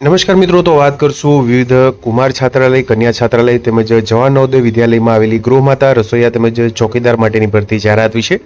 નમસ્કાર મિત્રો, તો વાત કરશું વિવિધ કુમાર છાત્રાલય, કન્યા છાત્રાલય તેમજ જવાન નવોદય વિદ્યાલયમાં આવેલી ગૃહમાતા રસોઈયા તેમજ ચોકીદાર માટેની ભરતી જાહેરાત વિશે.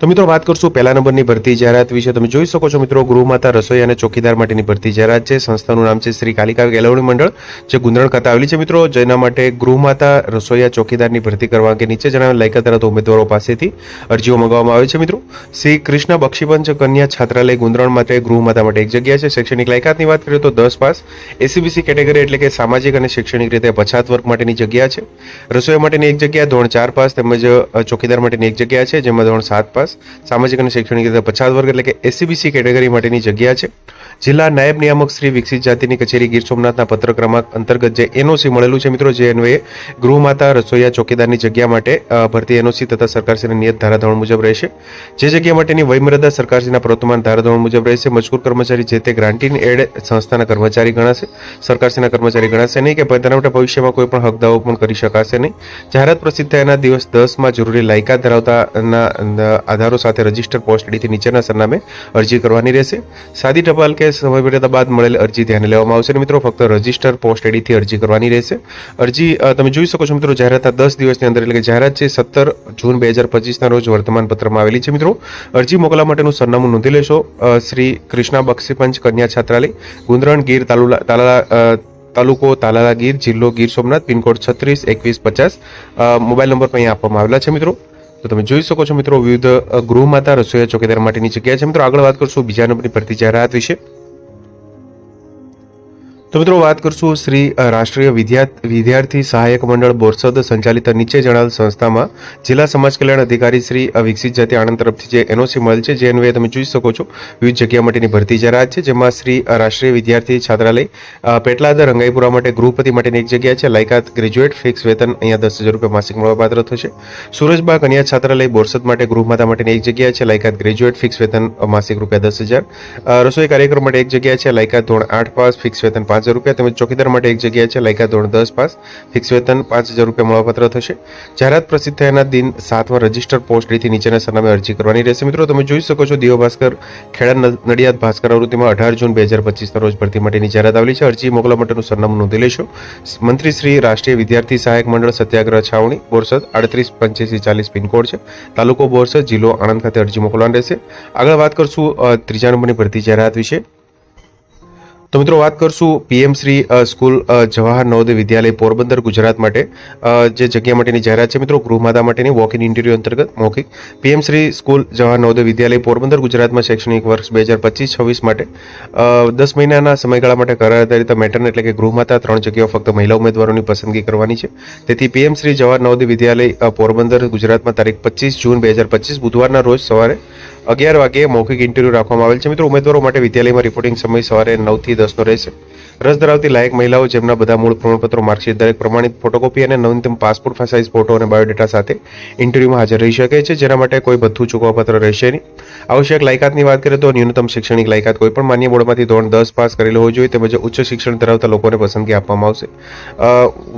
તો મિત્રો, વાત કરશું પહેલા નંબરની ભરતી જાહેરાત વિશે. તમે જોઈ શકો છો મિત્રો, ગૃહમાતા રસોઈયા અને ચોકીદાર માટેની ભરતી જાહેરાત છે. સંસ્થાનું નામ છે શ્રી કાલિકા કેળવણી મંડળ, જે ગુંદરણ ખાતે આવેલી છે મિત્રો. જેના માટે ગૃહમાતા રસોઈયા ચોકીદારની ભરતી કરવા અંગે નીચે જણાવેલ લાયકાત ધરાવતા ઉમેદવારો પાસેથી અરજીઓ મંગાવવામાં આવે છે મિત્રો. શ્રી કૃષ્ણ બક્ષીપંચ કન્યા છાત્રાલય ગુંદરણ માટે ગૃહમાતા માટે એક જગ્યા છે. શૈક્ષણિક લાયકાતની વાત કરીએ તો દસ પાસ એસીબીસી કેટેગરી એટલે કે સામાજિક અને શૈક્ષણિક રીતે પછાત વર્ગ માટેની જગ્યા છે. રસોઈ માટેની એક જગ્યા, ધોરણ ચાર પાસ તેમજ ચોકીદાર માટેની એક જગ્યા છે, જેમાં ધોરણ સાત પાસ. સામાજિક અને શૈક્ષણિક રીતે પછાત વર્ગ એટલે કે એસીબીસી કેટેગરી માટેની જગ્યા છે. જિલ્લા નાયબ નિયામક શ્રી વિકસિત જાતિની કચેરી ગીર સોમનાથના પત્ર ક્રમાંક અંતર્ગત જે એનઓસી મળેલું છે મિત્રો, જે અન્વયે ગૃહમાતા, રસોઈયા, ચોકીદારની જગ્યા માટે ભરતી એનઓસી તથા સરકારશ્રીની નિયત ધારાધોરણ મુજબ રહેશે. જે જગ્યા માટેની વયમર્યાદા સરકારશ્રીના પ્રવર્તમાન ધારાધોરણ મુજબ રહેશે. મજકૂર કર્મચારી જે તે ગ્રાન્ટીન એડ સંસ્થાના કર્મચારી ગણાશે સરકારશ્રીના કર્મચારી ગણાશે નહીં કે તેના માટે ભવિષ્યમાં કોઈ પણ હકદાવો પણ કરી શકાશે નહીં. જાહેરાત પ્રસિદ્ધ થયાના દિવસ દસમાં જરૂરી લાયકાત ધરાવતાના આધારો સાથે રજિસ્ટર પોસ્ટ આઈડીથી નીચેના સરનામે અરજી કરવાની રહેશે. સાદી ટપાલ કે સમય મર્યાદા બાદ મળેલ અરજી ધ્યાને લેવામાં આવશે મિત્રો ફક્ત રજિસ્ટર પોસ્ટ આઈડીથી અરજી કરવાની રહેશે. અરજી તમે જોઈ શકો છો મિત્રો, જાહેરાતના દસ દિવસની અંદર એટલે કે જાહેરાત છે સત્તર જૂન બે હજાર પચીસના રોજ વર્તમાન પત્રમાં આવેલી છે મિત્રો. અરજી મોકલવા માટેનું સરનામું નોંધી લેશો. શ્રી કૃષ્ણા બક્ષીપંચ કન્યા છાત્રાલય, ગુંદરણ ગીર તાલુલા તાલા તાલુકો તાલાલા ગીર, જિલ્લો ગીર સોમનાથ, પિનકોડ છત્રીસ, એકવીસ, પચાસ. મોબાઈલ નંબર પણ અહીંયા આપવામાં આવેલા છે મિત્રો. તો તમે જોઈ શકો છો મિત્રો, વિવિધ ગૃહમાતા રસોઈયા ચોકીદાર માટેની જગ્યા છે મિત્રો. આગળ વાત કરશું બીજા નંબરની ભરતી જાહેરાત વિશે. તો મિત્રો વાત કરશું શ્રી રાષ્ટ્રીય વિદ્યા વિદ્યાર્થી સહાયક મંડળ બોરસદ સંચાલિત નીચે જણાવેલ સંસ્થામાં જિલ્લા સમાજ કલ્યાણ અધિકારી શ્રી વિકસિત જાતિ આણંદ તરફથી જે એનઓસી મળેલ છે, જે અન્વયે તમે જોઈ શકો છો. વિવિધ જગ્યા માટેની ભરતી જાહેરાત છે, જેમાં શ્રી રાષ્ટ્રીય વિદ્યાર્થી છાત્રાલય પેટલાદ, રંગાઈપુરા માટે ગૃહપતિ માટેની એક જગ્યા છે. લાયકાત ગ્રેજ્યુએટ, ફિક્સ વેતન, અહીંયા દસ હજાર રૂપિયા માસિક મળવાપાત્ર થશે. સુરજબા કન્યા છાત્રાલય બોરસદ માટે ગૃહમાતા માટેની એક જગ્યા છે. લાયકાત ગ્રેજ્યુએટ, ફિક્સ વેતન, માસિક રૂપિયા દસ હજાર. રસોઈ કાર્યક્રમ માટે એક જગ્યા છે. લાયકાત ધોરણ આઠ પાસ, ફિક્સ વેતન પાંચ હજાર રૂપિયા તેમજ ચોકીદાર માટે એક જગ્યા છે, લાયકા ધોરણ દસ પાસ. ફિક્સ વેતન પાંચ હજાર રૂપિયા મળવાપત્ર થશે. જાહેરાત પ્રસિદ્ધ થયાના દિન સાતમાં રજિસ્ટર પોસ્ટ રીથી નીચેના સરનામે અરજી કરવાની રહેશે. મિત્રો, તમે જોઈ શકો છો દિયો ભાસ્કર ખેડા નડિયાદ ભાસ્કર આવૃત્તિમાં અઢાર જૂન બે હજાર પચીસના રોજ ભરતી માટેની જાહેરાત આવેલી છે. અરજી મોકલવા માટેનું સરનામું નોંધી લેશો. મંત્રી શ્રી રાષ્ટ્રીય વિદ્યાર્થી સહાયક મંડળ સત્યાગ્રહ છાવણી, બોરસદ આડત્રીસ, પંચ્યાસી, ચાલીસ પિનકોડ છે. તાલુકો બોરસદ જિલ્લો આણંદ ખાતે અરજી મોકલવાની રહેશે. આગળ વાત કરશું ત્રીજા નંબરની ભરતી જાહેરાત વિશે. તો મિત્રો વાત કરશું પીએમ શ્રી સ્કૂલ જવાહર નવોદય વિદ્યાલય પોરબંદર ગુજરાત માટે. જે જગ્યા માટેની જાહેરાત છે મિત્રો, ગૃહમાતા માટેની વોક ઇન ઇન્ટરવ્યુ અંતર્ગત મૌખિક. પીએમ શ્રી સ્કૂલ જવાહર નવોદય વિદ્યાલય પોરબંદર ગુજરાતમાં શૈક્ષણિક વર્ષ બે હજાર પચીસ છવ્વીસ માટે. દસ મહિનાના સમયગાળા માટે કરાર આધારિત મેટર્ન એટલે કે ગૃહમાતા ત્રણ જગ્યાઓ ફક્ત મહિલા ઉમેદવારોની પસંદગી કરવાની છે. તેથી પીએમ શ્રી જવાહર નવોદય વિદ્યાલય પોરબંદર ગુજરાતમાં તારીખ પચીસ જૂન બે હજાર પચીસ બુધવારના રોજ સવારે અગિયાર વાગ્યે મૌખિક ઇન્ટરવ્યૂ રાખવામાં આવેલ છે. મિત્રો, ઉમેદવારો માટે વિદ્યાલયમાં રિપોર્ટિંગ સમય સવારે નવથી દસનો રહેશે. રસ ધરાવતી લાયક મહિલાઓ જેમના બધા મૂળ પ્રમાણપત્રો માર્કશીટ દરેક પ્રમાણિત ફોટોકોપી અને નવીનતમ પાસપોર્ટ સાઇઝ ફોટો અને બાયોડેટા સાથે ઇન્ટરવ્યુમાં હાજર રહી શકે છે, જેના માટે કોઈ ભથ્થું ચૂકવવાપત્ર રહેશે નહીં. આવશ્યક લાયકાતની વાત કરીએ તો ન્યૂનતમ શૈક્ષણિક લાયકાત કોઈ પણ માન્ય બોર્ડમાંથી ધોરણ દસ પાસ કરેલો હોવો જોઈએ, તેમજ ઉચ્ચ શિક્ષણ ધરાવતા લોકોને પસંદગી આપવામાં આવશે.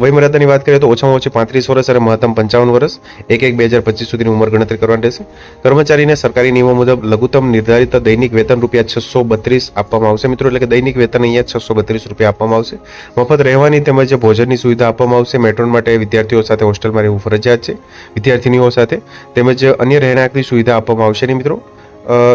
વયમર્યાદાની વાત કરીએ તો ઓછામાં ઓછી પાંત્રીસ વર્ષ અને મહત્તમ પંચાવન વર્ષ, એક એક બે હજાર પચીસ સુધીની ઉંમર ગણતરી કરવાની રહેશે. કર્મચારીને સરકારી નિયમો મુજબ લઘુત્તમ નિર્ધારિત દૈનિક વેતન રૂપિયા છસો બત્રીસ આપવામાં આવશે. મિત્રો, એટલે કે દૈનિક વેતન અહીંયા છસો બત્રીસ રૂપિયા આપવામાં આવશે. મફત રહેવાની તેમજ ભોજનની સુવિધા આપવામાં આવશે. મેટ્રોન માટે વિદ્યાર્થીઓ સાથે હોસ્ટેલમાં રહેવું ફરજિયાત છે. વિદ્યાર્થીનીઓ સાથે તેમજ અન્ય રહેણાંકની સુવિધા આપવામાં આવશે નહીં મિત્રો.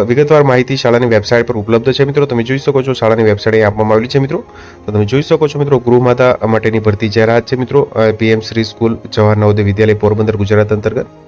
વિગતવાર માહિતી શાળાની વેબસાઇટ પર ઉપલબ્ધ છે મિત્રો. તમે જોઈ શકો છો શાળાની વેબસાઇટ આપવામાં આવેલી છે મિત્રો. તો તમે જોઈ શકો છો મિત્રો, ગૃહમાતા માટેની ભરતી જાહેરાત છે મિત્રો. પીએમ શ્રી સ્કૂલ જવાહર નવોદય વિદ્યાલય પોરબંદર ગુજરાત અંતર્ગત.